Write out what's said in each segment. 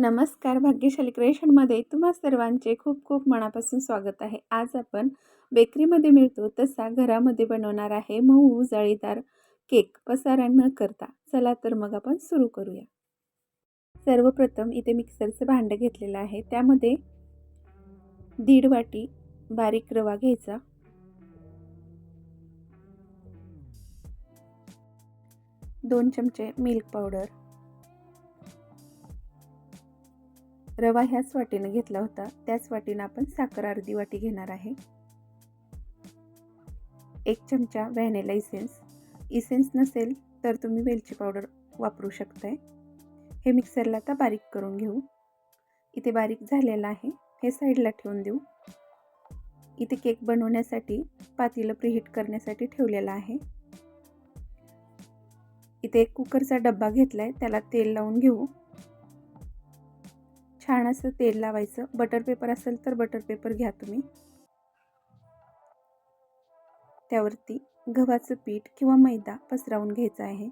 नमस्कार भाग्यशाली क्रिएशनमध्ये तुम्हा सर्वांचे खूप खूप मनापासून स्वागत आहे. आज आपण बेकरीमध्ये मिळतो तसा घरामध्ये बनवणार आहे मऊ जाळीदार केक पसारा न करता. चला तर मग आपण सुरू करूया. सर्वप्रथम इथे मिक्सरचं भांडं घेतलेलं आहे. त्यामध्ये दीड वाटी बारीक रवा घ्यायचा. दोन चमचे मिल्क पावडर. रवा ह्याच वाटीनं घेतला होता. त्याच वाटीनं आपण साखर अर्धी वाटी घेणार आहे. एक चमचा व्हॅनिला इसेन्स. इसेन्स नसेल तर तुम्ही वेलची पावडर वापरू शकताय. हे मिक्सरला आता बारीक करून घेऊ. इथे बारीक झालेलं आहे. हे साईडला ठेवून देऊ. इथे केक बनवण्यासाठी पातीलं प्रीहीट करण्यासाठी ठेवलेला आहे. इथे एक कुकरचा डब्बा घेतला आहे त्याला तेल लावून घेऊ. छान असं तेल लावायचं. बटर पेपर असेल तर बटर पेपर घ्या तुम्ही. त्यावरती गव्हाचं पीठ किंवा मैदा पसरवून घ्यायचा आहे.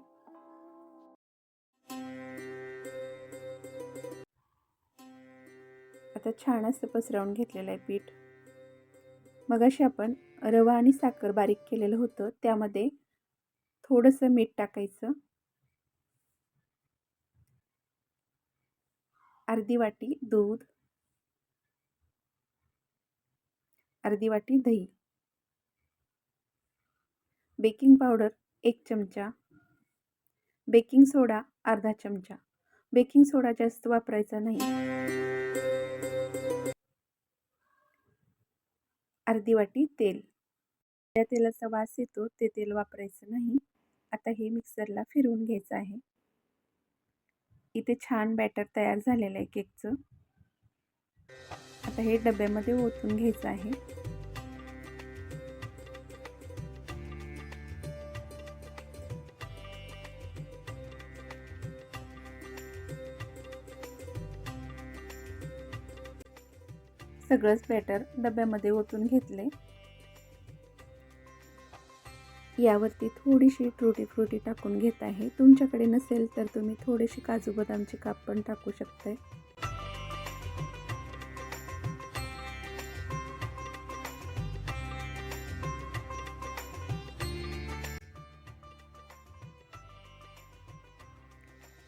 आता छान असं पसरवून घेतलेलं आहे पीठ. मग अशी आपण रवा आणि साखर बारीक केलेलं होतं. त्यामध्ये थोडंसं मीठ टाकायचं. अर्धी वाटी दूध. अर्धी वाटी दही. बेकिंग पावडर एक चमचा. बेकिंग सोडा अर्धा चमचा. बेकिंग सोडा जास्त वापरायचा नाही. अर्धी वाटी तेल. त्या तेलाचा वास येतो ते तेल वापरायचं नाही. आता हे मिक्सरला फिरवून घ्यायचं आहे. इथे छान बॅटर तयार झालेलं आहे केकचं. आता हे डब्यामध्ये ओतून घ्यायचं आहे. सगळंच बॅटर डब्यामध्ये ओतून घेतले यावरती थोडीशी ट्रुटी फ्रुटी टाकून घेत आहे. तुमच्याकडे नसेल तर तुम्ही थोडेसे काजू बदामचे काप पण टाकू शकताय.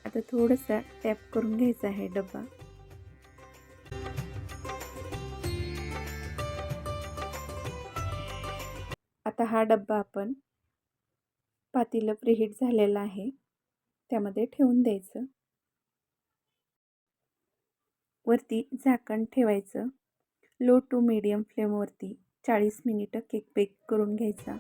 आता थोडंसं टॅप करून घ्यायचा आहे डब्बा. आता हा डब्बा आपण पातेलं प्रीहीट झालेलं आहे. त्यामध्ये ठेवून द्यायचं. वरती झाकण ठेवायचं. लो टू मीडियम फ्लेमवरती चाळीस मिनिटं केक बेक करून घ्यायचा.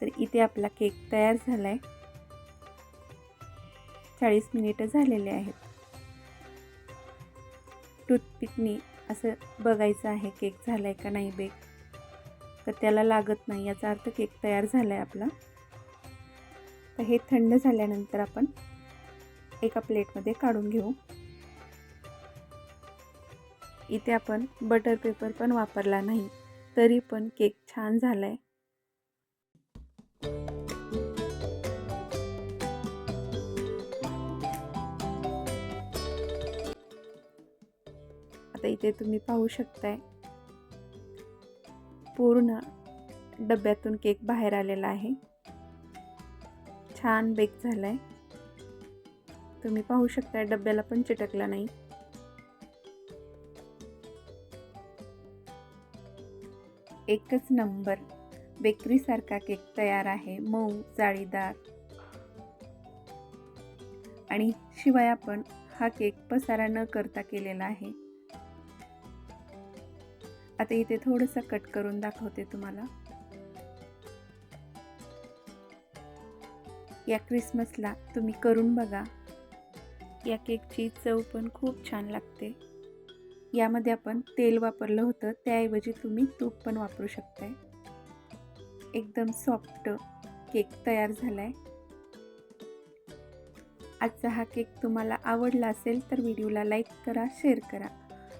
तर इथे आपला केक तयार झाला आहे चाळीस मिनिटं झालेले आहेत. टूथपिकनी असं बघायचं आहे केक झाला आहे का नाही बेक. तर त्याला लागत नाही याचा अर्थ केक तयार झाला आहे आपला. तर हे थंड झाल्यानंतर आपण एका प्लेटमध्ये काढून घेऊ. इथे आपण बटर पेपर पण वापरला नाही तरी पण केक छान झाला आहे आता इथे तुम्ही पाहू शकताय. पूर्ण डब्यातून केक बाहेर आलेला आहे. छान बेक झाला आहे तुम्ही पाहू शकताय डब्याला पण चिटकला नाही. एकच नंबर. बेकरीसारखा केक तयार आहे. मऊ जाळीदार. आणि शिवाय आपण हा केक पसारा न करता केलेला आहे. आता इथे थोडंसं कट करून दाखवते तुम्हाला. या क्रिसमसला तुम्ही करून बघा. या केकची चव पण खूप छान लागते. यामध्ये आपण तेल वापरलं होतं त्याऐवजी तुम्ही तूप पण वापरू शकताय. एकदम सॉफ्ट केक तयार झाला आहे आजचा हा केक तुम्हाला आवडला असेल तर व्हिडिओला लाईक करा शेअर करा.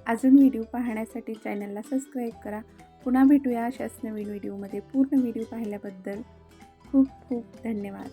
अजून व्हिडिओ पाहण्यासाठी चॅनलला सबस्क्राईब करा. पुन्हा भेटूया अशाच नवीन व्हिडिओमध्ये. पूर्ण व्हिडिओ पाहिल्याबद्दल खूप खूप धन्यवाद.